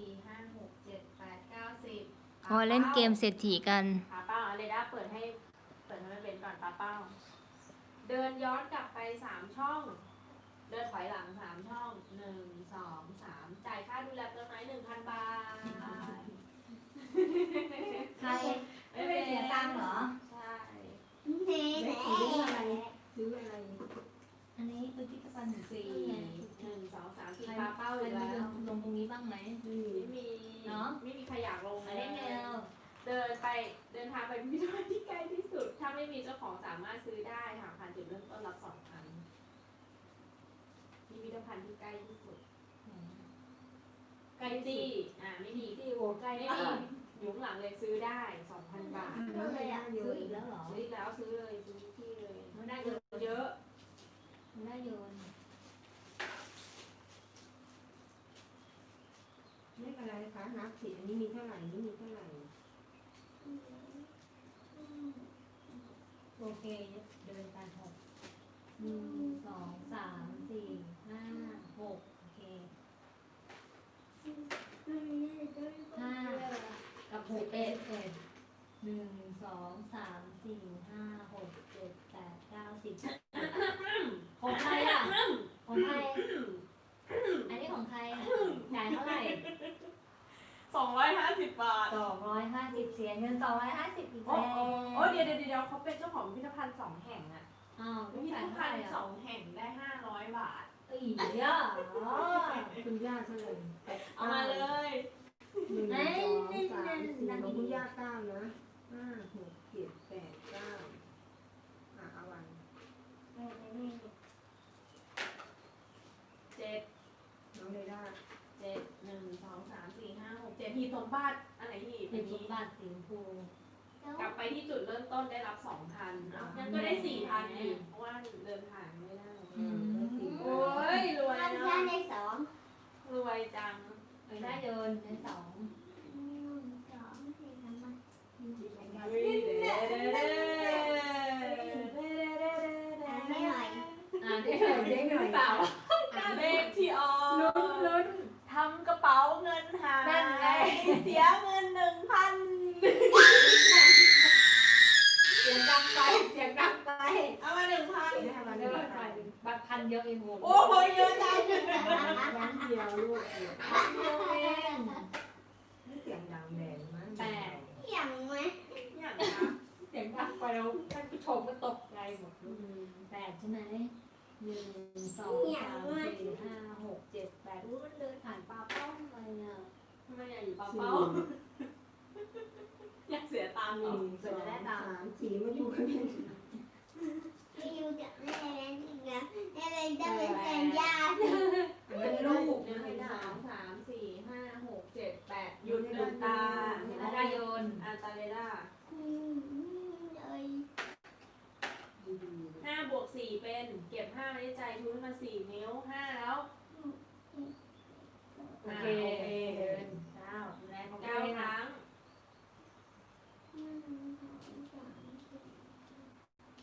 สี่ห้าหกเจ็ดแปดเก้าสิบพอเล่นเกมเศรษฐีกัน ป้าเป้าเอาเรดาร์เปิดให้ เปิดให้มันเป็นก่อนป้าเป้า เดินย้อนกลับไปสามช่อง เดินถอยหลังสามช่องหนึ่งสองสามจ่ายค่าดูแลต้นไม้หนึ่งพันบาทใครไม่ไปเสียตังค์เหรอใช่เฮ้เฮ้ซื้ออะไร อันนี้คือพิพิธภัณฑ์หนึ่งสี่สี่ หนึ่งสองสามสี่ใครป้าเป้าใครอีกมาแล้ว ลงตรงนี้บ้างไหม ไม่มีไม่มีเนอะ ไม่มีใครอยากลงอัเลนยนี้แนวเดินไปเดินทางไปพิพิธภัณฑ์ที่ใกล้ที่สุด ถ้าไม่มีเจ้าของสามารถซื้อได้ค่ะผ่านจุดเริ่มต้นรับสองพันพิพิธภัณฑ์ที่ใกล้ที่สุดใกล้ที่อ่าไม่มีที่โอ้ใกล้ไม่บ้ามีนอยู่ข้างหลังเลยซื้อได้สองพันบาทแล้วไม่ได้โยซื้อนอีกแล้วเหรอ ซื้อแล้วซื้อเลยซื้อทุกที่เลย ไม่ได้ เงินเยอะ ไม่ได้โยน เลขอะไรคะนับสิอันนี้มีเท่าไหร่นี่มีเท่าไหร่ โอ เคเดินไปหกหนึ่งสองสามสี่ห้าหกโอเคห้ากับหกเอ็ดเอ็ดหนึ่งสองสามสี่ห้าหกเจ็ดแปดเก้าสิบของใครอะของใครอันนี้ของใครจ่ายเท่าไหร่ สองร้อยห้าสิบบาท สองร้อยห้าสิบเสียเงินสองร้อยห้าสิบอีกโอ้แล้วโอ้เดี๋ยวเดี๋ยวเดี๋ยวเขาเป็นเจ้าของพิพิธภัณฑ์สองแห่งอะอ้าวพิไม่พิธจ่ายเท่าภัไหณร่ฑ์สอะองแห่งได้ห้าร้อยบาท อีกอะอ๋อคุณย่าเท่าไหร่เอามาเลย หนึ่งสองสามสี่ของคุณย่าเก้านะห้าหกเจ็ด ต้นได้รับสองพันยังก็ได้สี่พันเอีกเพราะว่าเดินทางไม่ได้โอ้ยรวยเนาะได้สองรวยจังได้เดินได้สองเลขที่ออกลุ้นทำกระเป๋าเงินหายเสียเงินหนึ่งพัน สียงดังไป เสียงดังไป เอามาหนึ่งพันได้วันเดี๋เดียยววหน่อยบัตรพันเดียวเองโหโอ้โหเยอะจังวันเดียวลูกเดียวพันเดียวเองนี่เสียงดังแรงมากแปดอย่างนะเสียงดังไปแล้วท่านผู้ชมก็ตกใจหมดอืมแปดใช่ไหมหนึ่งสองสามสี่ห้าหกเจ็ดแปดอู้มันเดินผ่านปลาป้อมไปอะทำไมอยากอยู่เป้าเป้าอยาก เสียตังค์หอีนึ่กงสองสามสี่มาอยู่กันเป็นเป็นลูกหนึ่งสองสามสี่ห้าหกเจ็ดแปดหยุดลืมตาเห็นแล้แล้ววได้ได้โยนอันตาเลด้าดีห้าบวกสี่เป็นเก็บห้าไว้ในใจทุนมาสี่นิ้วห้าแล้วโอเคเดินเก้าดูแลของ เก้า เก้า ครั้ง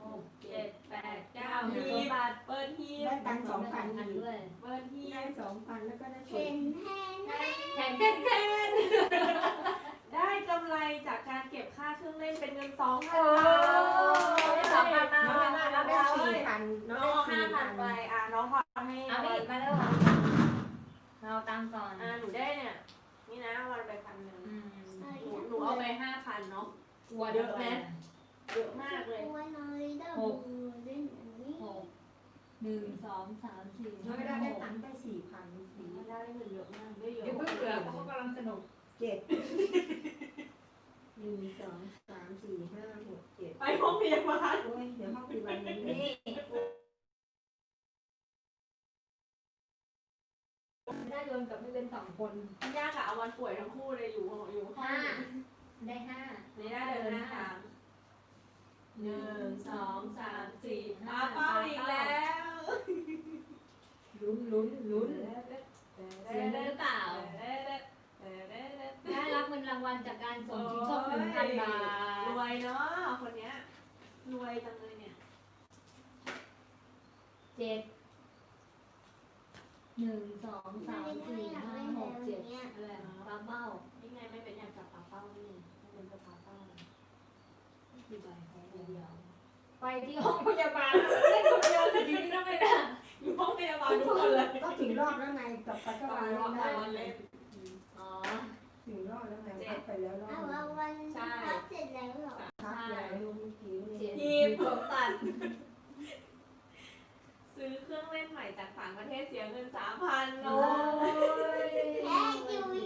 หกเจ็ดแปดเก้า หนึ่ง หี สม บ บัติ เปิดหีบ ได้ตังค์ส องพันพันอีกด้วยเปิดหีได้บสองพันแล้วก็ได้ผลแข่งแข่งแข่งได้กำไรจากการเก็บค่าเครื่องเล่นเป็นเงินสองพันโอ้บาทสองพันน้มาองได้ได้สี่พันน้น้อองงได้ห้าสี่พัพันนไปอะน้องขอให้เอาอีกมาแล้วเราตามก่อนอะหนูได้เนี่ยนี่นะวันไปพันหนึ่งอืมหนูหนูเอาไปห้าพันเนาะกลัวเยอะไหมเยอะมากเลย หกห นึ่งสองสามสี่น้องห้าได้หได้กตังค์ได้สี่พันสี่ได้เงินเยอะมากได้เยอะเดี๋ยวเพิ่งเผื่อเพราะเขากำลังสนุกเจ็ดหนึ่งสองสามสี่ห้าหกเจ็ดไปห้องพยาบาลโอ้ยเดี๋ยวห้องพยาบาลนี้นี่ไม่ได้โยนกับไม่เป็นสองคนยากอะเอาวันป่วยทั้งคู่เลยอยู่อยู่ห้องห้าได้ห้านี่ได้เดินหน้าถามหนึ่งสองสามสี่ห้าเป้าอีกแล้ว ลุ้นลุ้นลุ้นเสียงได้หรือเปล่า ได้รับเงินรางวัลจากการส่งชิงโชคหนึ่งพันบารวทยเนาะคนเนี้ยรวยจังเลยเนี่ยเจ็ดหนึ่งสองสามสี่ห้าหกเจ็ดอะไรปลาเบ้านี่ไงไม่เป็นอยากจับปลาเป้านี่ไม่เป็นจะปลาเป้ากี่ใบแพ้เดียว ไปที่ห้องพยาบาลเล่นคนเดียวแต่ทีนี้ต้องไม่ได้อยู่ห้องพยาบาลทุกคนเลยก็ถึงรอบแล้วไงกลับไปก็ตอวานงรอบได้วันเล่นอ๋อ ถึงรอบแล้วไงพักไปแล้วรอบเอานึงเอาวันพักเสร็จแล้วเหรอพักแล้วเมื่อกี้เจ็เนี่ดยยีบผมตัด ซื้อเครื่องเล่นใหม่จากต่างประเทศเสียเงินสามพันโอ้ยแพ้ยุย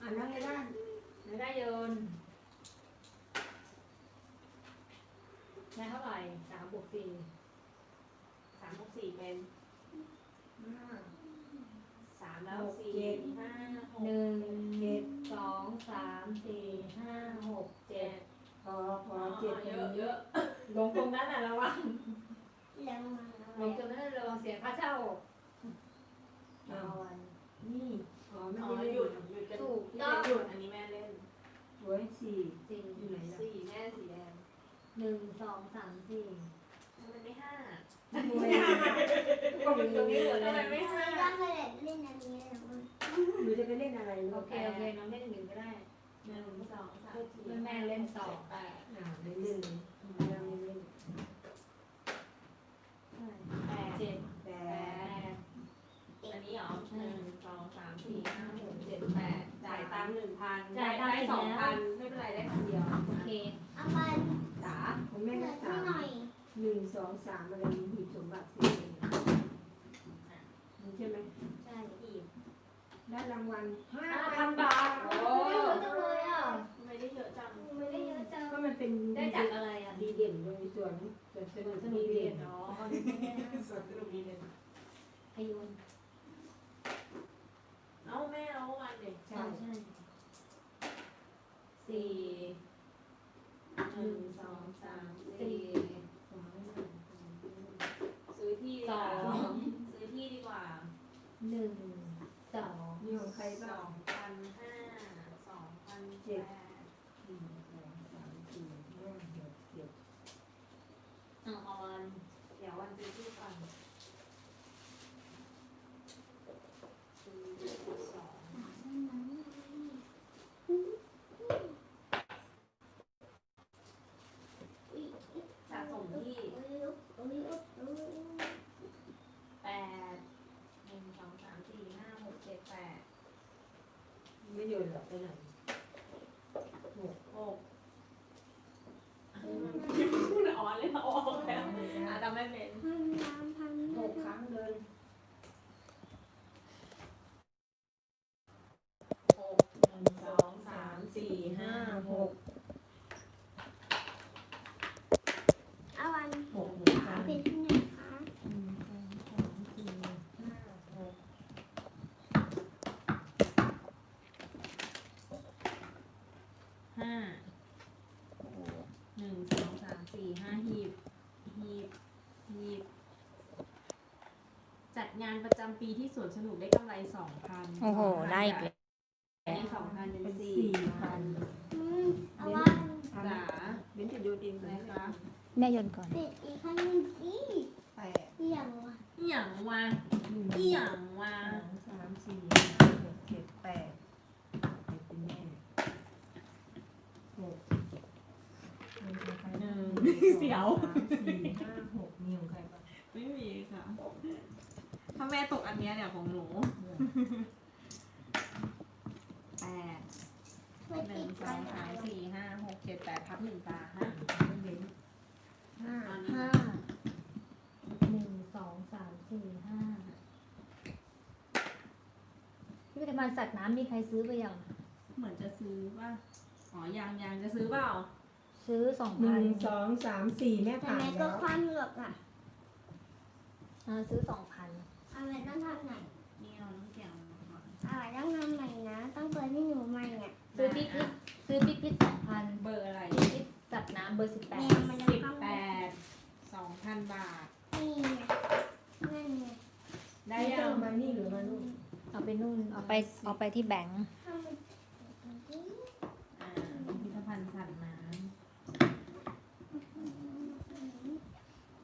อ่านนั่งไม่ได้ไม่ได้โยน ได้เท่าไหร่สามบวกสี่สามหกสี่เป็นห้าสามแล้วสี่ห้าหกนึ่งเจ็ดสองสามสี่ห้าหกเจ็ดพอพอเจ็ดเยอะเยอะลงตรงนั้นน่ะระวังแล้วมาลงตรงนั้นระวังเสียค่าเช่าเอาวันนี่อ๋อไม่อ๋อได้หเล่นยุดหยุดกันถูกต้องหยุดอันนี้แม่เล่นหวยสี่สี่อยู่ไหนล่ะสี่แม่สีแดง หนึ่งสองสามสี่ทำไมไม่ห้าหวยก็มีตรงนี้หมดทำไมเลยไม่ห้าต้องไปเล่นอันนี้แล้วมั้งหนูจะไปเล่นอะไรโอลูกเคโอเคน้องเล่นหนึ่งก็ได้หนึ่งสองสามสี่แม่เล่นต่อแปดอ่าไม่เล่นเลยยังไม่เล่นแปดเจ็ดแต่แปดอันนี้เหรอหนึ่งสองสามสี่ห้าหกเจ็ดแปดจ่ายตังค์หนึ่งพันได้ได้สองพันไม่เป็นไรได้พันเดียวโอเค เอามา จ๋า ของ เห แม่ ลื ก็ อ สา ให้ ม หน่อย หนึ่งส องสามอะไรมีหีบสมบัติสี่นี่ใช่ไหมใช่อีกได้รางวัลห้าพันบาทโอ้ยเยอะจังเลยอะไม่ได้เยอะจังไม่ได้เยอะจังก็มันเป็นได้จากอะไรอะดีเด่นโดยส่วนสวนสนุกสนุกดีเด่นเนาะเอสวนสนุกดีเลยพยุนเอาแม่เอาวันเด็กใช่ใช่สี่หนึ่งสองสามสี่ ซื้อที่ดีกว่าซื้อที่ดีกว่า หนึ่งสองมีของใครสบ้าองงพันห้าสองพันแปด หนึ่งสองสามสี่ห้าหกเจ็ด เอาออน เดี๋ยววันซื้อที่ก่อนซื้อสองสะสมที่แปดหนึ่งสองสามสี่ห้าหกเจ็ดแปด ไม่โยนหรอกไปไหน หกพูดอ๋อเลยอ๋อแล้วอะทำไม่เป็น หกครั้งเดิน หกหนึ่งสองสามสี่ห้าหก เอาวัน หกหนึ่งครั้ง เป็นที่ไหนคะ หนึ่งสองสามสี่ห้าหก ห้าหนึ่งสองสามสี่ห้าหีบหีบ หีบจัดงานประจำปีที่สวนสนุกได้กำไรสองพันโอ้โหได้อีกแล้วอันนี้สองพันเป็เป็นนสี่สี่พัพันนอืมเอาวันจ๋าเบนจะโยนเองอะไรไหมคะแม่โยนก่อน เป็ดอีกครั้งหนึ่งสิแปดเอี่ยงว่ะอหย่างวะหนึ่งอหย่างวะสองสามสี่ห้าหกเจ็ดแปดเป็นแม่หกหนึ่งของใครบ้างเสียวสามสี่ห้าหก มีของใครบ้างไม่มีค่ะ ถ้าแม่ตกอันเนี้ยเนี่ยของหนูแปดช่วยหตินึ่งดสกัอนงสามสี่ห้าหกเจ็ดแปดทับหนึ่งตาฮะเบนห้าอันห้านี้หนึ่งสองสามสี่ห้าพิพิธภัณฑ์สัตว์น้ำมีใครซื้อไปยัง เหมือนจะซื้อป่ะอ๋อยังยังจะซื้อเปล่า ซื้อสองหพันึ่นงสองสามสี่แม่ทำผ่านไมก็แล้วความเหลือกอะอ่าซื้อสองพันอะไรต้องทำไหนนี่เราต้องเกี่ยวก่อนอะไรต้องทำใหม่นะ ต้องเปิดให้หนูใหม่อะซื้อพิพิธซื้อพิพิธสองพันเบอร์อะไรพิพิธสัตว์น้ำเบอร์สิบแปแมดวมันจะสิบเข้าแปมาดสองพันบาท นี่ไงนั่นไงได้ได้ยัยังงมานี่หรือมานู่นเอาไปนู่นเอาไปเอาไปที่แบงค์ ทำมัน อ่าพิพิธภัณฑ์สัตว์น้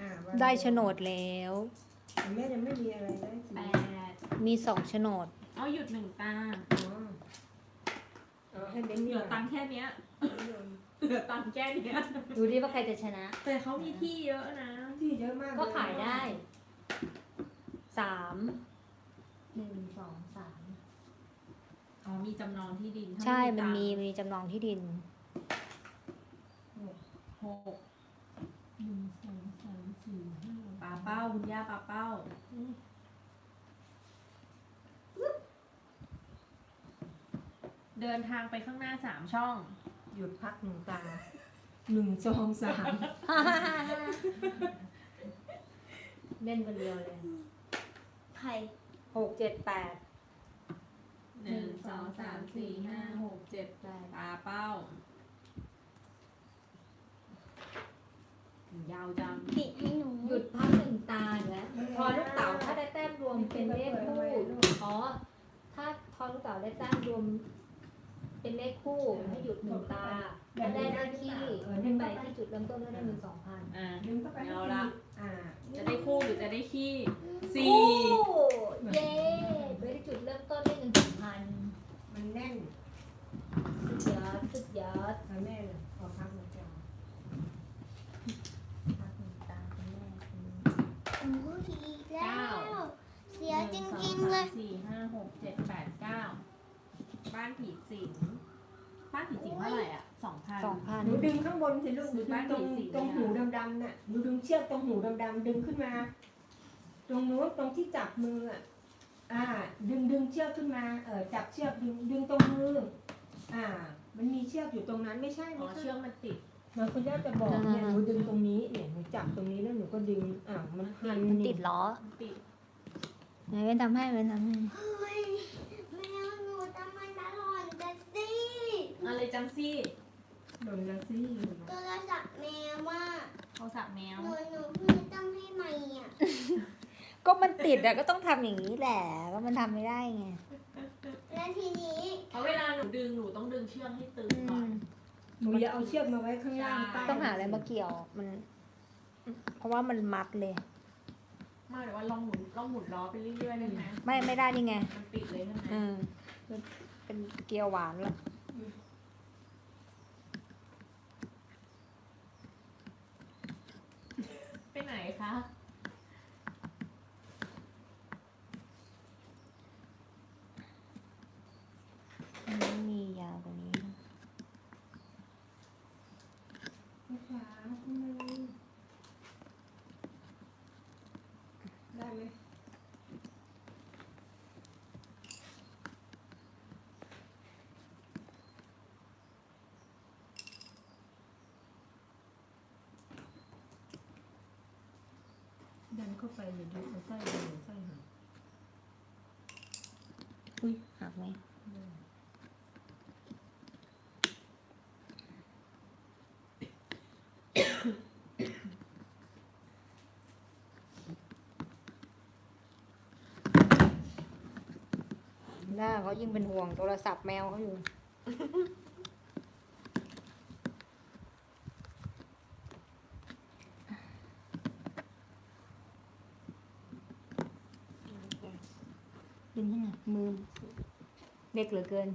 อ่าวัน ได้โฉนดแล้วำแม่ยังไม่มีอะไรได้สิแปดมีสองโฉนด เอาหยุดหนึ่งตาอ๋อเอาให้เบ้นเหลือตังค์แค่เนี้ยเหลือตังค์แค่เนี้ยดูดิว่าใครจะชนะ แต่เขามีที่เยอะนะที่เยอะมากเลก็ขายได้สามหนึ่งสองสามอ๋อมีจำนองที่ดินถ้าใช่มันตังค์มีมีจำนองที่ดิน หกหนึ่งสอง สามสี่ห้าปลาเป้าคุณย่าปลาเป้าเดินทางไปข้างหน้าสามช่อง หยุดพักหนึ่งตาหนึ่งสองสามเล่นคนเดียวเลยไข่หกเจ็ดแปดหนึ่งสองสามสี่ห้าหกเจ็ดแปดปลาเป้า ยาวจังปิดให้หนูหยุดพักหนึ่งตาอีกแล้ว พอลูกเต๋าถ้าได้แต้มรวมเป็นเลขคู่อ๋อถ้าพอลูกเต๋าได้แต้มรวม เป็นเลขคู่ให้หยุดหนึ่งตาถ้าได้เลขที่ขึ้นไปที่จุดเริ่มต้นก็ได้เงินสองพันอ่าดึงเข้าไปเอาละอ่าจะได้คู่หรือจะได้ขี้สี่เย้ไปที่จุดเริ่มต้นได้เงินสองพันมันแน่นสุดยอดสุดยอดเอาแม่เลยขอพักหนึ่งตา พักหนึ่งตาคุณแม่คุณ โอ้โหอีกแล้ว เสีย จริงๆเลยหนึ่สอสามสี่ห้าหกเจ็ดแปดเก้าบ้านผีสิงบ้านผีสิงเท่าไหร่อะสองพัน สองพันหนูดึงข้างบนสิลูกหนูบ้ดึนงตรงผีสิงตรงเนี่ยหูดำๆน่ะหนูดึงเชือกตรงหูดำๆดึงขึ้นมา ตรงนู้นตรงที่จับมืออะอ่า ดึงดึงเชือกขึ้นมาเออจับเชือกดึงดึงตรงมืออ่า มันมีเชือกอยู่ตรงนั้นไม่ใช่อ๋อไม่ใช่เชือกมันติดเหมันคุณย่าจะบอกเนี่ยหนูดึงตรงนี้เนี่ยหนูจับตรงนี้แล้วหนูก็ดึงอ่ามันพันมันนี่ติดล้อมันติด ไหนเว้นทำให้เว้นทำให้ เฮ้ยแมวหนูทำไมตลอดจะสิอะไรจังซี่โดนละสิโทรศัพท์แมวว่าโทรศัพท์แมว หนูหนูเพิ่งต้องให้ใหม่อะก็มันติดอะก็ต้องทำอย่างนี้แหละ ก็มันทำไม่ได้ไงแล้วทีนี้เพราะเวลาหนูดึงหนูต้องดึงเชือกให้ตึงอืก่อนมหนูอย่าเอาเชือกมาไว้ข้างล่างใต้ต้องหาอะไรมาเกี่ยวมัน เพราะว่ามันมัดเลย ไม่หรือว่าลองหมุนลองหมุนล้อไปเรื่อยๆได้ไหมไม่ไม่ได้นี่ไงมันติดเลยใช่ไหมอืมเป็นเกียวหวานแล้วไปไหนคะ มันไม่มียาวกว่านี้ ขวาทำไมได้ไหม ดันเข้าไปเดี๋ยวดูเอาไส้ดูไส้หักอุ้ยหักไหมหน้าเขายิ่งเป็นห่วงโทรศัพท์แมวเขาอยู่ ดึงขึ้นมามือเล็กเหลือเกิน